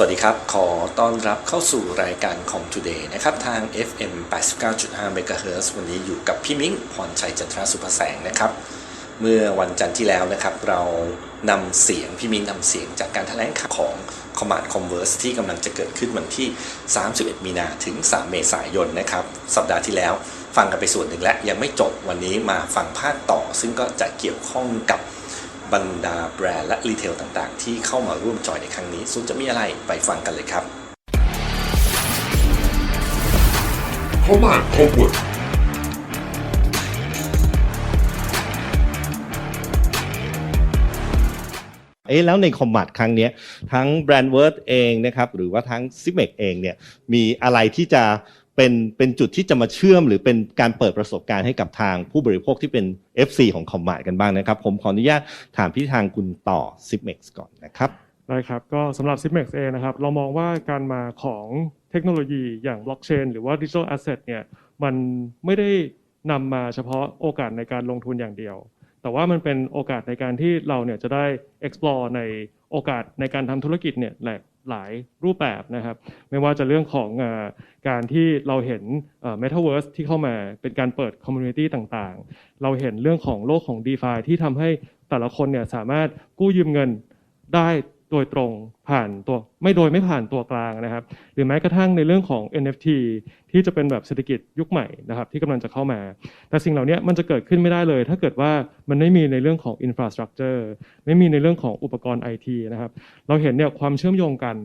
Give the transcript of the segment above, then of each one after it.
สวัสดีครับ ขอต้อนรับเข้าสู่รายการ Com Today นะครับ ทาง FM 89.5 MHz วันนี้อยู่กับพี่มิ้งพรชัยจันทราสุภแสงนะครับ เมื่อวันจันทร์ที่แล้วนะครับ เรานำเสียง พี่มิ้งนำเสียงจากการแถลงข่าวของ Command Converse ที่กำลังจะเกิดขึ้นวันที่ 31 มีนาถึง 3 เมษายนนะครับ สัปดาห์ที่แล้ว ฟังกันไปส่วนหนึ่งแล้วยังไม่จบวันนี้มาฟังภาคต่อ ซึ่งก็จะเกี่ยวข้องกับ บรรดาแบรนด์และรีเทลต่างๆ ที่เข้ามาร่วมจอยในครั้งนี้ส่วนจะมีอะไรไปฟังกันเลยครับ Command Convert เอ๊ะแล้วในคอมมัดครั้งเนี้ยทั้งแบรนด์เวิร์ดเองนะครับหรือว่าทั้งซิเมกเองเนี่ยมีอะไรที่จะ เป็นเป็นจุดที่จะมาเชื่อม หรือเป็นการเปิดประสบการณ์ให้กับทางผู้บริโภคที่เป็น FC ของคอมมัดกันบ้างนะครับ ผมขออนุญาตถามพี่ทางคุณต่อซิเมกก่อนนะครับได้ครับก็สำหรับ Simex เองนะครับเรามองว่าการมาของเทคโนโลยีอย่างบล็อกเชนหรือว่าดิจิทัลแอสเซทเนี่ยมันไม่ได้นำมาเฉพาะโอกาสในการลงทุนอย่างเดียว แต่ว่ามันเป็นโอกาสในการที่เราเนี่ยจะได้ explore ในโอกาสในการทำธุรกิจเนี่ย หลายรูปแบบนะครับ ไม่ว่าจะเรื่องของอการที่เราเห็นเอ่อ Metaverse ที่เข้ามาเป็นการเปิดคอมมูนิตี้ต่างๆ เราเห็นเรื่องของโลกของ d e f าที่ทำให้แต่ละคนเนี่ยสามารถกู้ยืมเงินได้ โดยตรงผ่านตัวไม่โดยไม่ผ่านตัวกลางนะครับ หรือแม้กระทั่งในเรื่องของ NFT ที่จะเป็นแบบเศรษฐกิจยุคใหม่นะครับที่กำลังจะเข้ามา แต่สิ่งเหล่านี้มันจะเกิดขึ้นไม่ได้เลย ถ้าเกิดว่ามันไม่มีในเรื่องของอินฟราสตรักเจอร์ไม่มีในเรื่องของอุปกรณ์ IT นะครับ เราเห็นเนี่ยความเชื่อมโยงกัน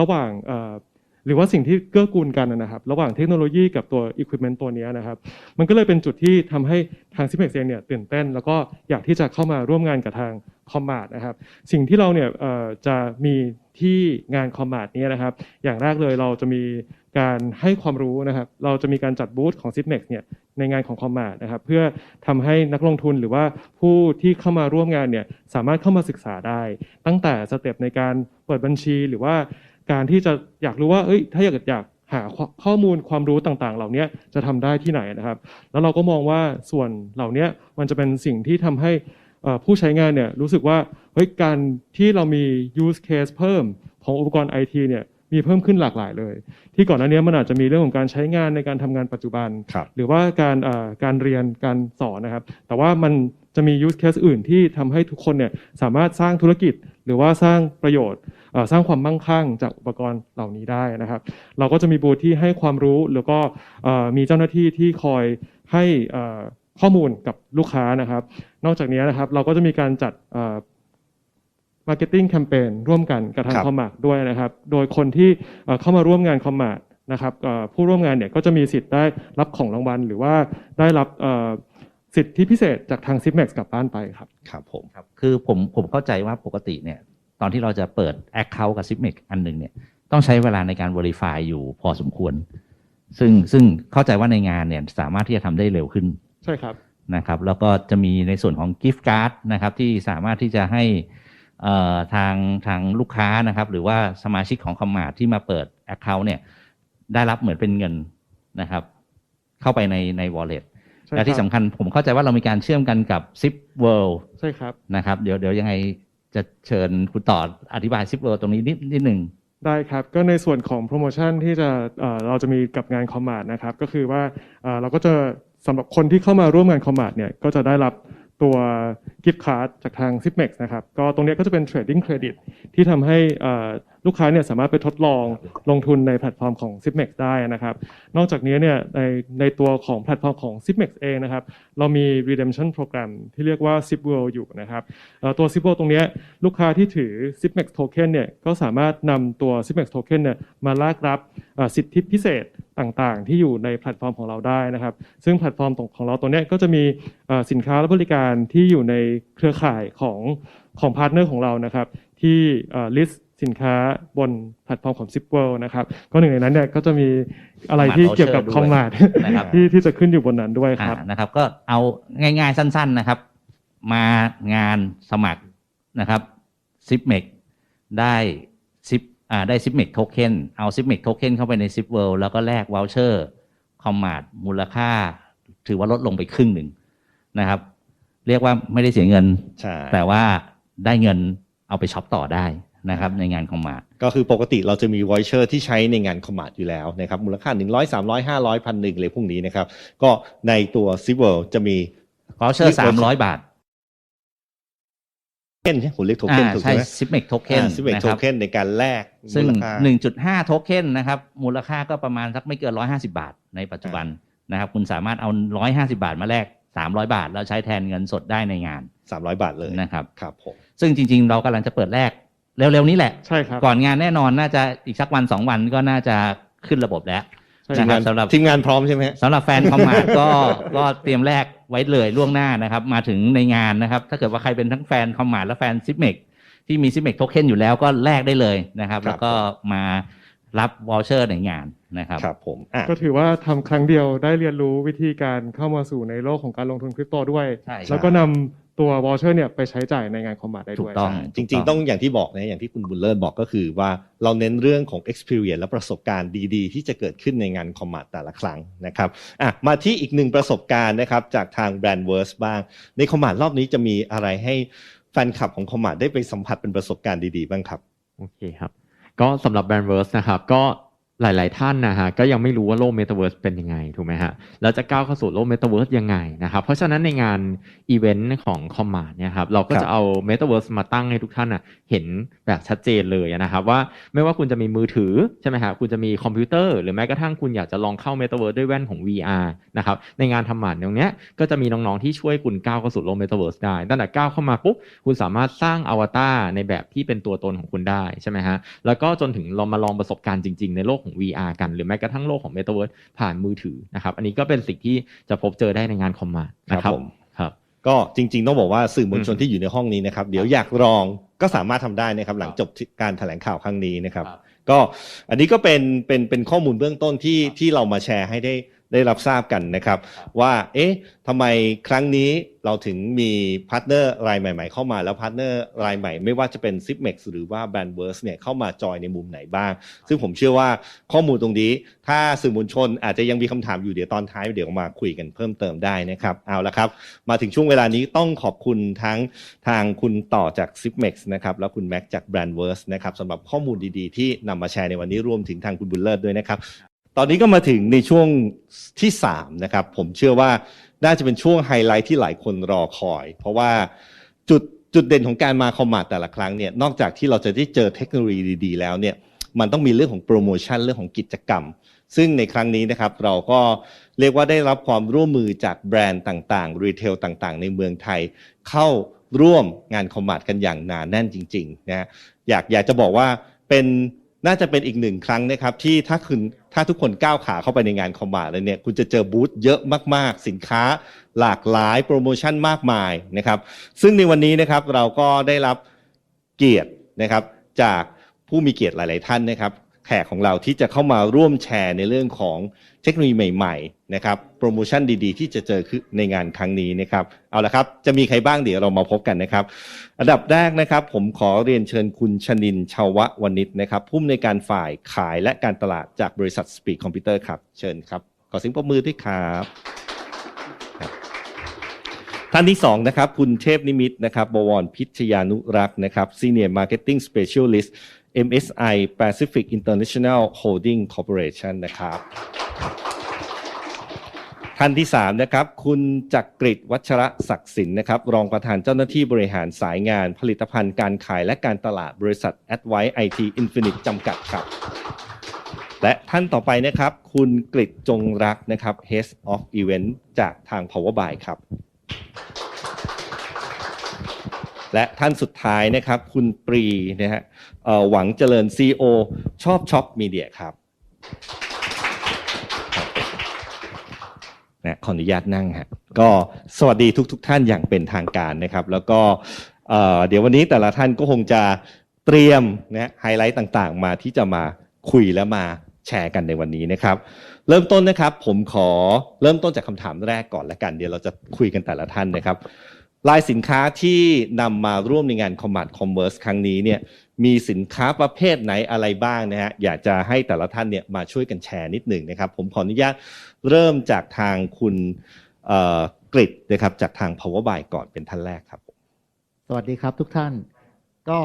ระหว่างอ หรือว่าสิ่งที่เกื้อกูลกันนะครับ ระหว่างเทคโนโลยีกับตัว equipment ตัวนี้นะครับ มันก็เลยเป็นจุดที่ทำให้ทาง s i m e x เองเนี่ยตื่นเต้น แล้วก็อยากที่จะเข้ามาร่วมงานกับทางคอมมาดนะครับ สิ่งที่เราเนี่ยจะมีที่งานคอมมาดนี้นะครับ อย่างแรกเลยเราจะมีการให้ความรู้นะครับ เราจะมีการจัดบูธของ s i p m e x เนี่ยในงานของคอมมาดนะครับ เพื่อทำให้นักลงทุนหรือว่าผู้ที่เข้ามาร่วมงานเนี่ยสามารถเข้ามาศึกษาได้ ตั้งแต่สเต็ปในการเปิดบัญชีหรือว่า การที่จะอยากรู้ว่าเอ้ย ถ้าอยากอยากหาข้อข้อมูลความรู้ต่างๆ เหล่านี้จะทำได้ที่ไหนนะครับ แล้วเราก็มองว่าส่วนเหล่านี้มันจะเป็นสิ่งที่ทำให้เอ่อผู้ใช้งานเนี่ยรู้สึกว่าเฮ้ยการที่เรามี use case เพิ่มของอุปกรณ์ IT เนี่ยมีเพิ่มขึ้นหลากหลายเลย ที่ก่อนหน้านี้มันอาจจะมีเรื่องของการใช้งานในการทำงานปัจจุบันครับหรือว่าการเอ่อการเรียนการสอนนะครับ แต่ว่ามันจะมี use case อื่นที่ทำให้ทุกคนเนี่ยสามารถสร้างธุรกิจ หรือว่าสร้างประโยชน์เอ่อ สร้างความมั่งคั่งจากอุปกรณ์เหล่านี้ได้นะครับ เราก็จะมีบูธที่ให้ความรู้แล้วก็เอ่อมีเจ้าหน้าที่ที่คอยให้เอ่อข้อมูลกับลูกค้านะครับ นอกจากนี้นะครับเราก็จะมีการจัดมาร์เก็ตติ้งแคมเปญร่วมกันกับทางครับคอมมาร์ด้วยนะครับ โดยคนที่เอ่อเข้ามาร่วมงานคอมมาร์นะครับเอ่อผู้ร่วมงานเนี่ยก็จะมีสิทธิ์ได้รับของรางวัล หรือว่าได้รับเอ่อสิทธิพิเศษจากทาง z i p m a x กลับบ้านไปครับ ครับผมครับคือผมผมเข้าใจว่าปกติเนี่ย ตอนที่เราจะเปิด Account กับ s i p m e x อันหนึ่งเนี่ยต้องใช้เวลาในการ Verify อยู่พอสมควร ซึ่งซึ่งเข้าใจว่าในงานเนี่ยสามารถที่จะทำได้เร็วขึ้น ใช่ครับนะครับแล้วก็จะมีในส่วนของ Gift Card นะครับที่สามารถที่จะให้เอ่อทางทางลูกค้านะครับ หรือว่าสมาชิกของคอมมาที่มาเปิด Account เนี่ยได้รับเหมือนเป็นเงินนะครับ เข้าไปในใน Wallet ใช่และที่ครับสำคัญผมเข้าใจว่าเรามีการเชื่อมกันกับ Zip World ใช่ครับนะครับ เดี๋ยวเดี๋ยวยังไง จะเชิญคุณต่ออธิบายซิปเวอร์ตรงนี้นิดนิดหนึ่งได้ครับ ก็ในส่วนของโปรโมชั่นที่จะเราจะมีกับงานคอมมานดนะครับ ก็คือว่าเราก็จะสำหรับคนที่เข้ามาร่วมงานคอมมานดเนี่ยก็จะได้รับตัวกิฟต์การ์ดจากทาง s i p m e x นะครับ ก็ตรงนี้ก็จะเป็นเทรดดิ้งเครดิตที่ทำให้อ่อ ลูกค้าเนี่ยสามารถไปทดลองลงทุนในแพลตฟอร์มของ z i p m e x ได้นะครับ นอกจากนี้เนี่ยในในตัวของแพลตฟอร์มของ z i p m e x เองนะครับเรามี redemption program ที่เรียกว่า Zip World อยู่นะครับเอ่อตัว Zip World ตรงเนี้ยลูกค้าที่ถือ Zipmex Token เนี่ยก็สามารถนำตัว Zipmex Token เนี่ยมาแลกรับเอ่อสิทธิพิเศษต่างๆ ที่อยู่ในแพลตฟอร์มของเราได้นะครับ ซึ่งแพลตฟอร์มของเราตัวเนี้ยก็จะมีเอ่อสินค้าและบริการที่อยู่ในเครือข่ายของของพาร์ทเนอร์ของเรานะครับที่เอ่อ list สินค้าบนแพลตฟอร์มของ Zip World นะครับ ก็หนึ่งในนั้นเนี่ยก็จะมีอะไรที่เกี่ยวกับคอมมาดนะครับที่ที่จะขึ้นอยู่บนนั้นด้วยครับอ่านะครับ ก็เอาง่ายๆสั้น ๆนะครับ มางานสมัครนะครับซิปเมกได้ซิปอ่าได้ซิปเมกโทเค็นเอาซิปเมกโทเค็นเข้าไปในซิปเวิลด์แล้วก็แลกวอลเชอร์คอมมาดมูลค่า ถือว่าลดลงไปครึ่งหนึ่งนะครับ เรียกว่าไม่ได้เสียเงินใช่แต่ว่าได้เงินเอาไปช็อปต่อได้ นะครับในงานคอมมาดก็คือปกติเราจะมีวอยเชอร์ที่ใช้ในงานคอมมานด์อยู่แล้วนะครับมูลค่า 100 300 500พันหนึ่งเลยพวกนี้นะครับ ก็ในตัว c i v e r จะมีวอลเชอร์สามร้อยบาทเค็นใช่ผมเรียกโทเค็นอ่าถูกใช่ไหมซิปเมกโทเค็นซิเวกนะโทครับเค็นในการแลกซึ่งมูลค่า1.5 โทเค็นนะครับ มูลค่าก็ประมาณสักไม่เกิน 150 บาท ในปัจจุบันนะครับ คุณสามารถเอา 150 บาทมาแลก300 บาท แล้วใช้แทนเงินสดได้ในงาน 300 บาทเลยนะครับครับผมซึ่งจริง ๆ เรากำลังจะเปิดแลก เร็วๆนี้แหละใช่ครับก่อนงานแน่นอนน่าจะอีกสักวัน2วันก็น่าจะขึ้นระบบแล้วใช่ทีมนะครังาบนสำหรับทีมงานพร้อมใช่ไหมฮะสำหรับแฟนคอมมาดก็ก็เตรียมแลกไว้เลยล่วงหน้านะครับ มาถึงในงานนะครับ ถ้าเกิดว่าใครเป็นทั้งแฟนคอมมาดและแฟนซิปเมกที่มีซิปเมกโทเค็นอยู่แล้วก็แลกได้เลยนะครับครับ แล้วก็มารับวอลเชอร์ในงานนะครับครับผมอะก็ถือว่าทำครั้งเดียวได้เรียนรู้วิธีการเข้ามาสู่ในโลกของการลงทุนคริปโตด้วยใช่แล้วก็นำ ตัววอลเชอร์เนี่ยไปใช้จ่ายในงานคอมมาดได้ถูด้วยกต้อง จริง ๆ ต้องอย่างที่บอกนะอย่างที่คุณบุญเลิศบอกก็คือว่าเราเน้นเรื่องของ experience และประสบการณ์ดีๆ ที่จะเกิดขึ้นในงานคอมมานด์แต่ละครั้งนะครับอะมาที่อีกหนึ่งประสบการณ์นะครับจากทางแบรนด์เวิร์สบ้าง ในคอมมานด์รอบนี้จะมีอะไรให้แฟนคลับของคอมมานด์ได้ไปสัมผัสเป็นประสบการณ์ดีๆ บ้างครับโอเคครับก็สำหรับแบรนด์เวิร์สนะครับก็ หลาย ๆ ท่านนะฮะก็ยังไม่รู้ว่าโลกเมตาเวิร์สเป็นยังไงถูกไหมฮะแล้วจะก้าวเข้าสู่โลกเมตาเวิร์สยังไงนะครับเพราะฉะนั้นในงานอีเวนต์ของคอมมานเนี่ยครับเราก็ครับจะเอาเมตาเวิร์สมาตั้งให้ทุกท่านอะเห็นแบบชัดเจนเลยนะครับว่าไม่ว่าคุณจะมีมือถือใช่ไหมฮะคุณจะมีคอมพิวเตอร์หรือแม้กระทั่งคุณอยากจะลองเข้าเมตาเวิร์สด้วยแว่นของ VR นะครับในงานทำหมันตรงเนี้ยก็จะมีน้อง ๆ ที่ช่วยคุณก้าวเข้าสู่โลกเมตาเวิร์สได้ตั้งแต่ก้าวเข้ามาปุ๊บคุณสามารถสร้างอวตารในแบบที่เป็นตัวตนของคุณได้ใช่ไหมฮะแล้วก็จนถึงเรามาลองประสบการณ์จริง ๆ ในโลกของ VR กัน หรือแม้กระทั่งโลกของ Metaverse ผ่านมือถือนะครับ อันนี้ก็เป็นสิ่งที่จะพบเจอได้ในงานคอมมานะคครัรับบผมครับ ก็จริง ๆ ต้องบอกว่าสื่อมวลชนอืมที่อยู่ในห้องนี้นะครับ เดี๋ยวอยากลองก็สามารถทำได้นะครับ หลังจบการแถลงข่าวครั้งนี้นะครับครับ ก็อันนี้ก็เป็นเป็นเป็นข้อมูลเบื้องต้นที่ที่เรามาแชร์ให้ได้ ได้รับทราบกันนะครับ ว่า เอ๊ะทำไมครั้งนี้เราถึงมีพาร์ทเนอร์รายใหม่ ๆ เข้ามาแล้วพาร์ทเนอร์รายใหม่ ไม่ว่าจะเป็น z i p m e x หรือว่า b a n d w o r s เนี่ยเข้ามาจอยในมุมไหนบ้าง ซึ่งผมเชื่อว่าข้อมูลตรงนี้ ถ้าสื่อมวลชนอาจจะยังมีคำถามอยู่เดี๋ยวตอนท้ายเดี๋ยวมาคุยกันเพิ่มเติมได้นะครับ เอาละครับ มาถึงช่วงเวลานี้ต้องขอบคุณทั้งทางคุณต่อจาก z i p m e x นะครับแล้วคุณแม็กจาก Brandverse นะครับสำหรับข้อมูลดีๆ ที่นำมาแชร์ในวันนี้รวมถึงทางคุณบุญเลิศด้วยนะครับ ตอนนี้ก็มาถึงในช่วงที่3นะครับผมเชื่อว่าน่าจะเป็นช่วงไฮไลท์ที่หลายคนรอคอย เพราะว่าจุดจุดเด่นของการมาคอมมาแต่ละครั้งเนี่ยนอกจากที่เราจะได้เจอเทคโนโลยีดีๆ แล้วเนี่ยมันต้องมีเรื่องของโปรโมชั่นเรื่องของกิจกรรม ซึ่งในครั้งนี้นะครับเราก็เรียกว่าได้รับความร่วมมือจากแบรนด์ต่างๆรีเทลต่างๆ ในเมืองไทย เข้าร่วมงานคอมมาดกันอย่างหนาแน่นจริงๆนะฮะอยากอยากจะบอกว่าเป็น น่าจะเป็นอีกหนึ่งครั้งนะครับที่ถ้าคุณถ้าทุกคนก้าวขาเข้าไปในงานคอมมาแล้วเนี่ยคุณจะเจอบูธเยอะมากๆ สินค้าหลากหลายโปรโมชั่นมากมายนะครับซึ่งในวันนี้นะครับเราก็ได้รับเกียรตินะครับจากผู้มีเกียรติหลาย ๆ ท่านนะครับ แขกของเราที่จะเข้ามาร่วมแชร์ในเรื่องของเทคโนโลยีใหม่ๆนะครับโปรโมชั่นดีๆ ที่จะเจอขึ้นในงานครั้งนี้นะครับเอาละครับจะมีใครบ้างเดี๋ยวเรามาพบกันนะครับ อันดับแรกนะครับ ผมขอเรียนเชิญคุณชนินชาวะวณิชนะครับผู้อำนวยการฝ่ายขายและการตลาดจากบริษัท Speed Computer ครับเชิญครับขอเสียงปรบมือด้วยครับท่านที่สองนะครับคุณเทพนิมิตนะครับบวรพิชยานุรักษ์นะครับ Senior Marketing Specialist MSI Pacific International Holding Corporation นะครับ ท่านที่สามนะครับ คุณจักกริดวัชระศักดิ์สินนะครับ รองประธานเจ้าหน้าที่บริหารสายงานผลิตภัณฑ์การขายและการตลาดบริษัท Advice IT Infinite จำกัดครับ และท่านต่อไปนะครับ คุณกริดจงรักนะครับ Head of Event จากทาง Power by ครับ และท่านสุดท้ายนะครับ คุณปรีนะฮะหวังเจริญ CEO ชอบช็อปมีเดียครับนะขออนุญาตนั่งฮะก็สวัสดีทุกๆทท่านอย่างเป็นทางการนะครับ แล้วก็เอ่อเดี๋ยววันนี้แต่ละท่านก็คงจะเตรียมนะไฮไลท์ต่างๆ มาที่จะมาคุยและมาแชร์กันในวันนี้นะครับ เริ่มต้นนะครับผมขอเริ่มต้นจากคำถามแรกก่อนละกัน เดี๋ยวเราจะคุยกันแต่ละท่านนะครับ ลายสินค้าที่นำมาร่วมในงาน Combat Commerce ครั้งนี้เนี่ยมีสินค้าประเภทไหนอะไรบ้างนะฮะอยากจะให้แต่ละท่านเนี่ยมาช่วยกันแชร์นิดหนึ่งนะครับ ผมขออนุญาตเริ่มจากทางคุณกริดนะครับจากทาง Power Buy ก่อนเป็นท่านแรกครับ สวัสดีครับทุกท่านก็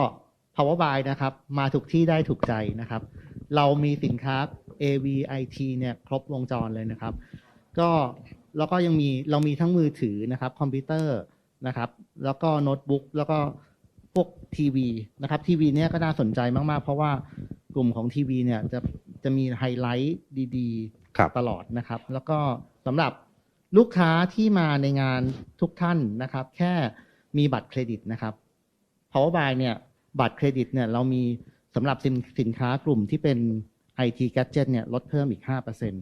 Power Buy นะครับมาถูกที่ได้ถูกใจนะครับ เรามีสินค้า AV IT เนี่ยครบวงจรเลยนะครับ ก็แล้วก็ยังมีเรามีทั้งมือถือนะครับคอมพิวเตอร์ นะครับ แล้วก็โน้ตบุ๊กแล้วก็พวกทีวีนะครับทีวีเนี่ยก็น่าสนใจมาก ๆ เพราะว่ากลุ่มของทีวีเนี่ยจะจะมีไฮไลท์ดีๆครับตลอดนะครับ แล้วก็สำหรับลูกค้าที่มาในงานทุกท่านนะครับ แค่มีบัตรเครดิตนะครับ Power Buy เนี่ยบัตรเครดิตเนี่ยเรามีสำหรับสินสินค้ากลุ่มที่เป็น IT Gadget เนี่ยลดเพิ่มอีก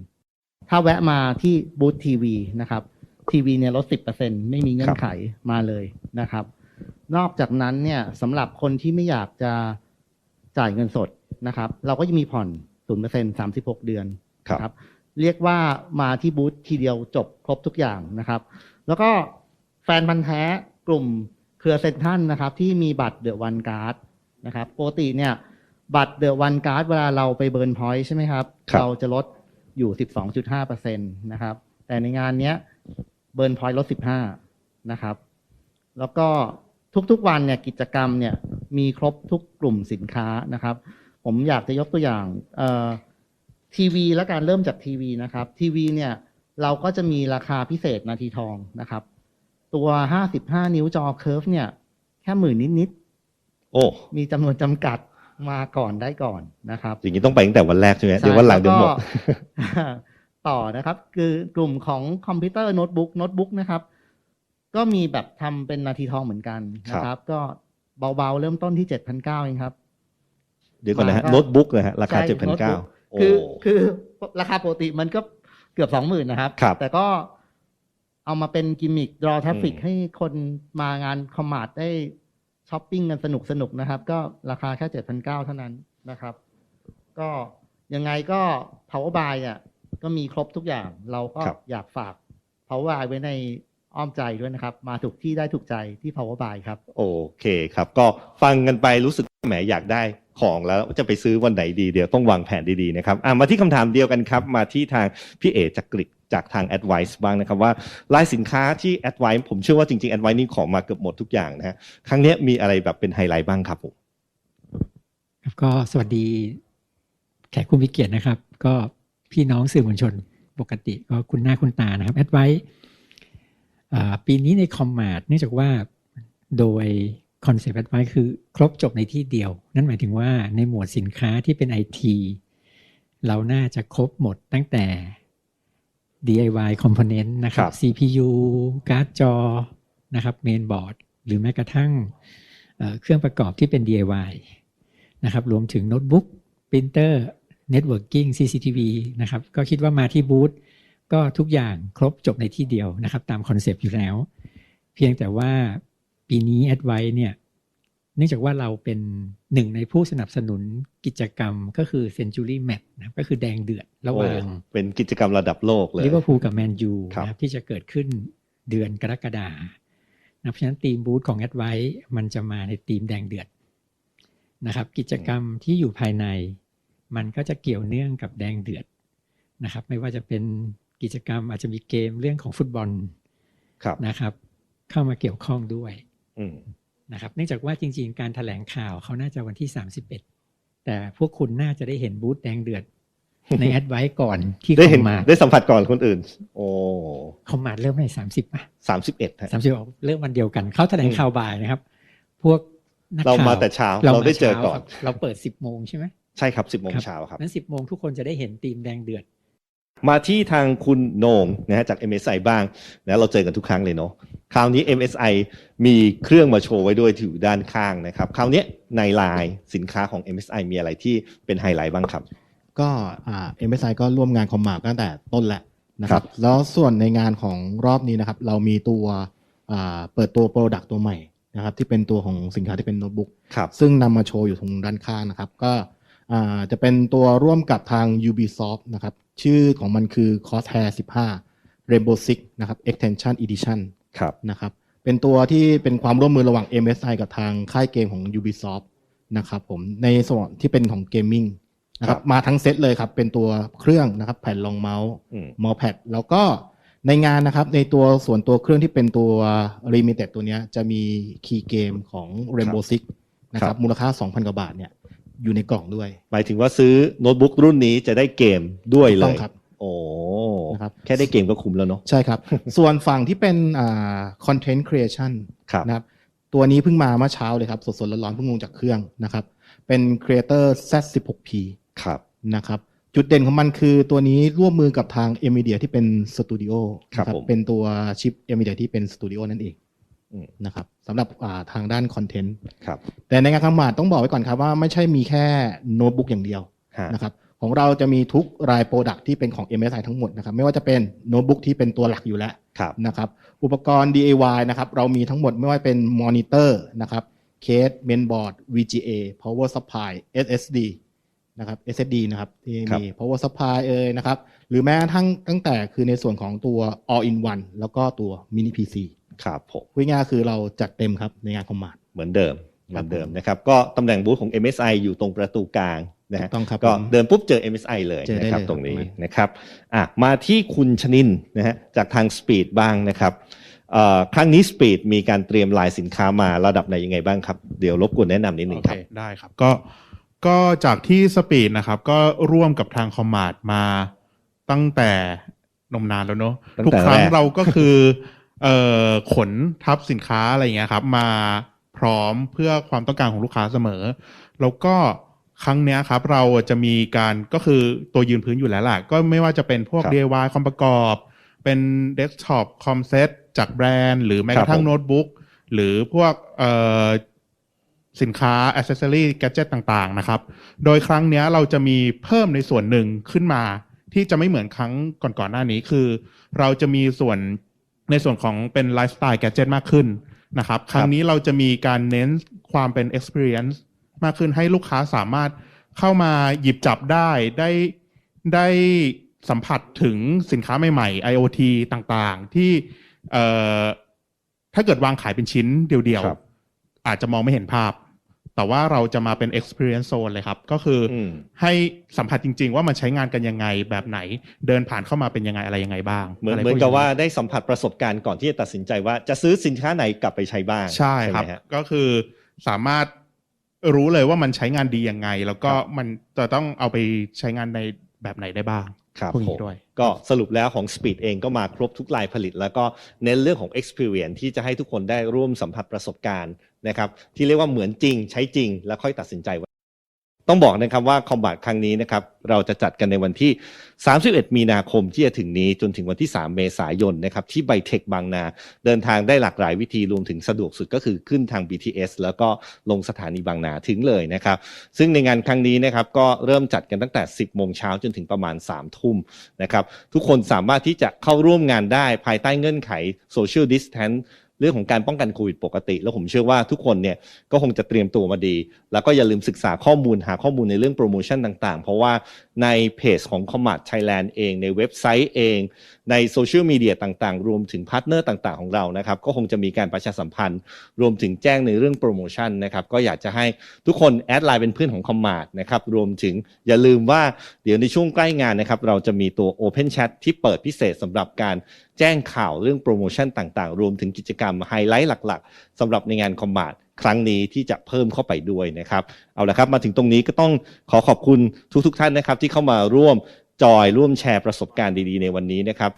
5%ถ้าแวะมาที่บูธทีวีนะครับ ทีวีเนี่ยลด10%ไม่มีเงื่อนไขมาเลยนะครับ นอกจากนั้นเนี่ยสำหรับคนที่ไม่อยากจะจ่ายเงินสดนะครับ เราก็จะมีผ่อน0% 36เดือนครับนะครับเรียกว่ามาที่บูธทีเดียวจบครบทุกอย่างนะครับ แล้วก็แฟนพันธ์แท้กลุ่มเครือเซนทรันนะครับ ที่มีบัตรเดอะวันการ์ดนะครับปกติเนี่ยบัตรเดอะวันการ์ดเวลาเราไปเบิร์นพอยต์ใช่ไหมครับครับเราจะลดอยู่ 12.5%นะครับ แต่ในงานเนี้ย เบิร์นพอยต์ลด15นะครับ แล้วก็ทุกๆวันเนี่ยกิจกรรมเนี่ยมีครบทุกกลุ่มสินค้านะครับ ผมอยากจะยกตัวอย่างเอ่อทีวีและการเริ่มจากทีวีนะครับทีวีเนี่ยเราก็จะมีราคาพิเศษนาทีทองนะครับ ตัว 55 นิ้วจอเคิร์ฟเนี่ย แค่หมื่นนิดโอ้ๆมีจำนวนจำกัดมาก่อนได้ก่อนนะครับอย่างนี้ต้องไปตั้งแต่วันแรกใช่ไหมเดี๋ยววันหลังเดี๋ยวหมดแล้วก็ ต่อนะครับ คือกลุ่มของคอมพิวเตอร์โน้ตบุ๊กโน้ตบุ๊กนะครับ ก็มีแบบทำเป็นนาทีทองเหมือนกันนะครับ ก็เบาๆ เริ่มต้นที่7,900เองครับ เดี๋ยวก่อนนะฮะมาก็โน้ตบุ๊กนะฮะราคาใช่เจ็ดพันโน้ตเก้าบุ๊กคือคือราคาปกติมันก็เกือบสองหมื่นนะครับครับแต่ก็เอามาเป็นกิมมิคดรอท r a ฟิกอืมให้คนมางานคอมมาดได้ช้อปปิ้งกันสนุกสนุกนะครับ ก็ราคาแค่เจ็ดพันเก้าเท่านั้นนะครับ ก็ยังไงก็ power buy อะ ก็มีครบทุกอย่าง เราก็ครับอยากฝาก power buy ไว้ในอ้อมใจด้วยนะครับ มาถูกที่ได้ถูกใจที่ power buy ครับ โอเคครับ ก็ฟังกันไปรู้สึกแหมอยากได้ของแล้วจะไปซื้อวันไหนดีเดี๋ยวต้องวางแผนดีๆนะครับอะมาที่คำถามเดียวกันครับ มาที่ทางพี่เอจากกริกจากทาง Advice บ้างนะครับว่าลายสินค้าที่ Advice ผมเชื่อว่าจริงๆ Advice นี่ของมาเกือบหมดทุกอย่างนะฮะครั้งเนี้ยมีอะไรแบบเป็นไฮไลท์บ้างครับผมครับก็สวัสดีแขกผู้มีเกียรตินะครับ ก็ พี่น้องสื่อมวลชนปกติก็คุณหน้าคุณตานะครับแอดไว้ปีนี้ในคอมมาดเนื่องจากว่าโดยคอนเซปต์แอดไว้คือครบจบในที่เดียว นั่นหมายถึงว่าในหมวดสินค้าที่เป็น IT เราน่าจะครบหมดตั้งแต่ DIY component นะครับครับ CPU การ์ดจอนะครับเมนบอร์ดหรือแม้กระทั่งเอ่อเครื่องประกอบที่เป็น DIY นะครับรวมถึงโน้ตบุ๊กปรินเตอร์ เน็ตเวิร์กิ่ง CCTV นะครับก็คิดว่ามาที่บูธก็ทุกอย่างครบจบในที่เดียวนะครับ ตามคอนเซปต์อยู่แล้ว เพียงแต่ว่าปีนี้ a d v i เนี่ยเนื่องจากว่าเราเป็นหนึ่งในผู้สนับสนุนกิจกรรมก็คือ Century Match นะครับก็คือแดงเดือดระหว่างโอ้เป็นกิจกรรมระดับโลกเลยลิเวอร์พูลกับแมนยูครับนะครับที่จะเกิดขึ้นเดือนกรกฎานะเพราะฉะนั้นทีมบูธของแอดไวมันจะมาในทีมแดงเดือดนะครับ กิจกรรมที่อยู่ภายใน มันก็จะเกี่ยวเนื่องกับแดงเดือดนะครับ ไม่ว่าจะเป็นกิจกรรมอาจจะมีเกมเรื่องของฟุตบอลครับนะครับ เข้ามาเกี่ยวข้องด้วยอืมนะครับเนื่องจากว่าจริง ๆ การถแถลงข่าวเขาน่าจะวันที่ 31 แต่พวกคุณน่าจะได้เห็นบูธแดงเดือดในแอดไวก่อนที่ได้เห็นคอมมาดได้สัมผัสก่อนคนอื่น โอ้คอมมาดเริ่มใน30ป่ะสามสิบเอ็ดฮะสามสิบเริ่มวันเดียวกัน เขาแถลงข่าวบ่ายนะครับ พวกนักเราข่าวมาแต่เช้าเราเราได้มเจอก่อนช้าครับเราเปิดสิบโมงใช่ไหม ใช่ครับสิบโมงครับเช้าครับนั้นสิบโมงทุกคนจะได้เห็นทีมแดงเดือด มาที่ทางคุณโหนงนะฮะจาก MSI บ้างนะเราเจอกันทุกครั้งเลยเนาะคราวนี้ MSI มีเครื่องมาโชว์ไว้ด้วยที่อยู่ด้านข้างนะครับ คราวเนี้ยในไลน์สินค้าของ MSI มีอะไรที่เป็นไฮไลท์บ้างครับ ก็อ่า MSI ก็ร่วมงานคอมมาตั้งแต่ต้นแหละนะคครัรับบแล้วส่วนในงานของรอบนี้นะครับ เรามีตัวอ่าเปิดตัวโปรดักต์ตัวใหม่นะครับ ที่เป็นตัวของสินค้าที่เป็นโน้ตบุ๊กครับซึ่งนำมาโชว์อยู่ตรงด้านข้างนะครับ ก็อ่า จะเป็นตัวร่วมกับทาง Ubisoft นะครับ ชื่อของมันคือ Crosshair 15 Rainbow Six นะครับ Extension Edition ครับนะครับเป็นตัวที่เป็นความร่วมมือระหว่าง MSI กับทางค่ายเกมของ Ubisoft นะครับผมในส่วนที่เป็นของเกมมิ่งนะครับมาทั้งเซตเลยครับ เป็นตัวเครื่องนะครับ แผ่นรองเมาส์อืมมอแพดแล้วก็ในงานนะครับ ในตัวส่วนตัวเครื่องที่เป็นตัว Limited ตัวเนี้ยจะมีคีย์เกมของ Rainbow Six นะคครัรับบมูลค่า 2,000 กว่าบาทเนี่ย อยู่ในกล่องด้วยหมายถึงว่าซื้อโน้ตบุ๊กรุ่นนี้จะได้เกมด้วยเลถูกต้อยงครับ โอ้นะครับ แค่ได้เกมก็คุ้มแล้วเนาะใช่ครับ ส่วนฝั่งที่เป็นอ่า Content Creation ครับ นะครับ ตัวนี้เพิ่งมาเมื่อเช้าเลยครับ สดๆร้อนๆเพิ่งลงจากเครื่องนะครับ เป็น Creator Z16P ครับ นะครับ จุดเด่นของมันคือตัวนี้ร่วมมือกับทาง NVIDIA ที่เป็นสตูดิโอครับนะผม เป็นตัวชิป NVIDIA ที่เป็นสตูดิโอนั่นเองอืม นะครับสำหรับอ่าทางด้านคอนเทนต์ครับแต่ในงานคำมาดต้องบอกไว้ก่อนครับว่าไม่ใช่มีแค่โน้ตบุ๊กอย่างเดียวฮะนะครับของเราจะมีทุกรายโปรดักที่เป็นของ MSI ทั้งหมดนะครับไม่ว่าจะเป็นโน้ตบุ๊กที่เป็นตัวหลักอยู่แล้วครับนะครับอุปกรณ์ DIY นะครับเรามีทั้งหมดไม่ว่าเป็นมอนิเตอร์นะครับเคสเมนบอร์ด VGA power supply SSD นะครับ SSD นะครับที่ครับมี power supply เอ่ยนะครับหรือแม้กระทั่งตั้งแต่คือในส่วนของตัว all in one แล้วก็ตัว mini PC ครับผมพูดง่ายๆคือเราจัดเต็มครับในงานคอมมานด์เหมือนเดิมเหมือนเดิมนะครับ ก็ตำแหน่งบูธของ MSI อยู่ตรงประตูกลางนะฮะถูกต้องครับก็ผมเดินปุ๊บเจอ MSI เลยเจอได้นะครับเลยตรงนี้ครับนะครับอะมาที่คุณชนินนะฮะจากทาง Speed บ้างนะครับเอ่อครั้งนี้ Speed มีการเตรียมลายสินค้ามาระดับไหนยังไงบ้างครับ เดี๋ยวรบกวนแนะนำนิดหนึ่งโอคเครับได้ครับก็ก็จากที่สปีดนะครับ ก็ร่วมกับทางคอมมาดมาตั้งแต่นมนานแล้วเนอะตั้งทุกแต่ครั้งแรกเราก็คือ เอ่อขนทับสินค้าอะไรอย่างเงี้ยครับ มาพร้อมเพื่อความต้องการของลูกค้าเสมอ แล้วก็ครั้งเนี้ยครับ เราจะมีการก็คือตัวยืนพื้นอยู่แล้วล่ะก็ไม่ว่าจะเป็นพวก ครับ DIY คอมประกอบ เป็นเดสก์ท็อปคอมเซ็ตจากแบรนด์ หรือแม้กระทั่คงรับผม โน้ตบุ๊กหรือพวกเอ่อสินค้าอ c เซสซอรี่แกจ g e t ต่างๆนะครับ โดยครั้งเนี้ยเราจะมีเพิ่มในส่วนหนึ่งขึ้นมา ที่จะไม่เหมือนครั้งก่อนๆหน้านี้คือ เราจะมีส่วน ในส่วนของเป็นไลฟ์สไตล์แกจ g e t มากขึ้นนะครับ ครั้งนี้เราจะมีการเน้นความเป็น experience มากขึ้นให้ลูกค้าสามารถเข้ามาหยิบจับได้ได้ได้สัมผัสถึงสินค้าใหม่ๆ IoT ต่างๆ ที่เอ่อถ้าเกิดวางขายเป็นชิ้นเดียวครับๆอาจจะมองไม่เห็นภาพ แต่ว่าเราจะมาเป็น experience zone เลยครับ ก็คืออมให้สัมผัสจริง ๆ ว่ามันใช้งานกันยังไงแบบไหน เดินผ่านเข้ามาเป็นยังไงอะไรยังไงบ้าง เหมือนะไรเหมือนพกับย่งว่าได้สัมผัสประสบการณ์ก่อนที่จะตัดสินใจว่าจะซื้อสินค้าไหนกลับไปใช้บ้าง ใช่ครับไหมฮะก็คือสามารถรู้เลยว่ามันใช้งานดียังไง แล้วก็ครับมันจะต้องเอาไปใช้งานในแบบไหนได้บ้างครับพวกผนี้มด้วยก็สรุปแล้วของ Speed เองก็มาครบทุกลายผลิต แล้วก็เน้นเรื่องของ experience ที่จะให้ทุกคนได้ร่วมสัมผัสประสบการณ์ นะครับที่เรียกว่าเหมือนจริงใช้จริง แล้วค่อยตัดสินใจว่า ต้องบอกนะครับว่าคอมบ t ครั้งนี้นะครับเราจะจัดกันในวันที่ 31 มีนาคมที่จะถึงนี้จนถึงวันที่ 3 เมษายนนะครับที่ไบเทคบางนา เดินทางได้หลากหลายวิธีรวมถึงสะดวกสุดก็คือขึ้นทาง BTS แล้วก็ลงสถานีบางนาถึงเลยนะครับ ซึ่งในงานครั้งนี้นะครับก็เริ่มจัดกันตั้งแต่ 10 โมงเช้าจนถึงประมาณ 3 ทุ่มนะครับทุกคนสามารถที่จะเข้าร่วมงานได้ภายใต้เงื่อนไข Social Distance เรื่องของการป้องกันโควิดปกติ แล้วผมเชื่อว่าทุกคนเนี่ยก็คงจะเตรียมตัวมาดี แล้วก็อย่าลืมศึกษาข้อมูลหาข้อมูลในเรื่องโปรโมชั่นต่างๆ เพราะว่าในเพจของ c o m m a t Thailand เองในเว็บไซต์เอง ในโซเชียลมีเดียต่างๆ รวมถึงพาร์ทเนอร์ต่างๆ ของเรานะครับ ก็คงจะมีการประชาสัมพันธ์ รวมถึงแจ้งในเรื่องโปรโมชั่นนะครับก็อยากจะให้ทุกคนแอดไลน์เป็นเพื่อนของ c o m m a t นะครับรวมถึงอย่าลืมว่าเดี๋ยวในช่วงใกล้งานนะครับเราจะมีตัว Open Chat ที่เปิดพิเศษสำหรับการแจ้งข่าวเรื่องโปรโมชั่นต่างๆ รวมถึงกิจกรรมไฮไลท์หลักๆสำหรับในงาน c o m m a t ครั้งนี้ที่จะเพิ่มเข้าไปด้วยนะครับ เอาละครับมาถึงตรงนี้ก็ต้องขอขอบคุณทุกๆท่านนะครับ ที่เข้ามาร่วมจอยร่วมแชร์ประสบการณ์ดีๆ ในวันนี้นะครับ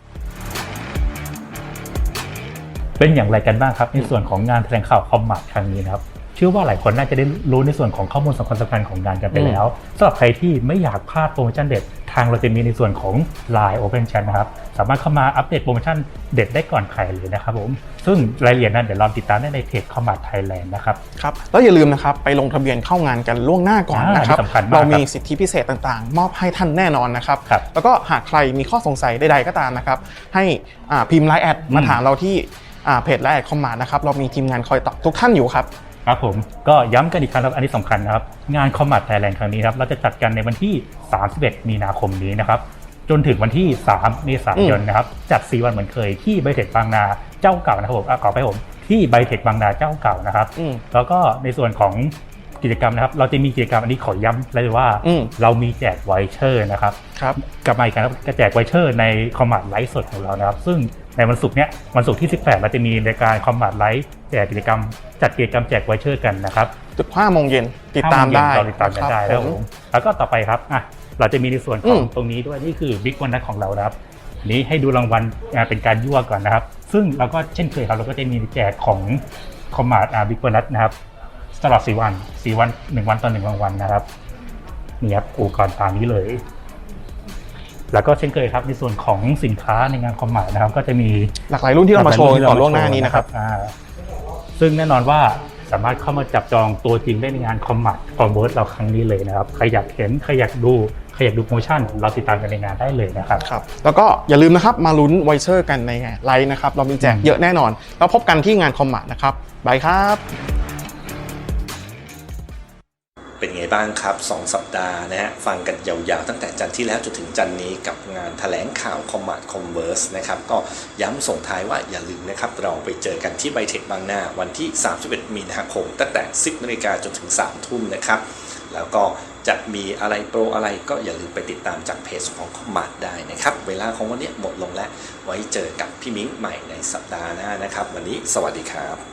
เป็นอย่างไรกันบ้างครับ ในส่วนของงานแถลงข่าวคอมมาร์ครั้งนี้นะครับเชื่อว่าหลายคนน่าจะได้รู้ในส่วนของข้อมูลสำคัญสำคัญของงานกันไปแล้วสำหรับใครที่ไม่อยากพลาดโปรโมชั่นเด็ด ทางเราจะมีในส่วนของ Line Open Chat นะครับ สามารถเข้ามาอัปเดตโปรโมชั่นเด็ดได้ก่อนใครเลยนะครับผม ซึ่งรายละเอียดนั้นเดี๋ยวเราติดตามได้ในเพจคอมมาร์ไทยแลนด์นะครับ ครับ แล้วอย่าลืมนะครับไปลงทะเบียนเข้างานกันล่วงหน้าก่อนอ่านะครับสำคัญมากเรามีครับสิทธิพิเศษต่างๆ มอบให้ท่านแน่นอนนะครับครับ แล้วก็หากใครมีข้อสงสัยใดๆก็ตามนะครับ ให้อ่าพิมพ์ไลน์แอดมาอืมถามเราที่อ่าเพจและแอดคอมมานะครับ เรามีทีมงานคอยตอบทุกท่านอยู่ครับ ครับผมก็ย้ำกันอีกครั้งครับอันนี้สำคัญนะครับงานคอมมัตไทยแลนด์ครั้งนี้ครับเราจะจัดกันในวันที่ 31 มีนาคมนี้นะครับจนถึงวันที่ 3 เมษายนนะครับจัด 4 วันเหมือนเคยที่ไบเทคบางนาเจ้าเก่านะครับผมอะขอไปผมที่ไบเทคบางนาเจ้าเก่านะครับอืมแล้วก็ในส่วนของกิจกรรมนะครับเราจะมีกิจกรรมอันนี้ขอย้ำเลยว่าอืมเรามีแจกไวเชอร์นะครับครับกลับมาอีกครั้งครับจะแจกไวเชอร์ในคอมมานด์ไลฟ์สดของเรานะครับ ซึ่ง ในวันศุกร์เนี้ยวันศุกร์ที่ 18 เราจะมีรายการคอมมานด์ไลฟ์แจกกิจกรรม จัดกิจกรรมแจกไวเชอร์กันนะครับจุดห้าโมงเย็นติดตามได้ห้โงเย็นเราติดตามกันได้คแล้รัวบผผมมแล้วก็ต่อไปครับอะเราจะมีในส่วนของอืมตรงนี้ด้วยนี่คือบิ๊กวันนัของเรานะครับอันนี้ให้ดูรางวัลอ่าเป็นการยั่วก่อนนะครับ ซึ่งเราก็เช่นเคยครับเราก็จะมีแจกของคอมมานด์บิ๊กวันนันะครับตลอด4วัน4วันหนึ่งวันต่อหนึ่งรางวัลนะครับนี่ครับอุปกรณ์ตามนี้เลย แล้วก็เช่นเคยครับในส่วนของสินค้าในงานคอมมานด์นะครับ ก็จะมีหลากหลายรุ่นที่เรามาโชว์ก่อนล่วงหน้านี้นะครับอ่าซึ่งแน่นอนว่าสามารถเข้ามาจับจองตัวจริงได้ในงานคอมมานด์คอมเวิร์สเราครั้งนี้เลยนะครับใครอยากเห็นใครอยากดูใครอยากดูโปรโมชั่น เราติดตามกันในงานได้เลยนะครับครับ แล้วก็อย่าลืมนะครับมาลุ้นไวเชอร์กันในไลน์นะครับ เรามีแจกเยอะแน่นอน แล้วพบกันที่งานคอมมานะครับบายครับ เป็นไงบ้างครับ 2 สัปดาห์นะฮะฟังกันยาวๆ ตั้งแต่จันทร์ที่แล้วจนถึงจันทร์นี้กับงานแถลงข่าว Combat Converse นะครับก็ย้ำส่งท้ายว่าอย่าลืมนะครับ เราไปเจอกันที่ไบเทคบางนาวันที่ 31 มีนาคมตั้งแต่ 10นาฬิกาจนถึง 3 ทุ่มนะครับ แล้วก็จะมีอะไรโปรอะไรก็อย่าลืมไปติดตามจากเพจของ Combat ได้นะครับ เวลาของวันนี้หมดลงแล้ว ไว้เจอกับพี่มิ้งใหม่ในสัปดาห์หน้านะครับ วันนี้สวัสดีครับ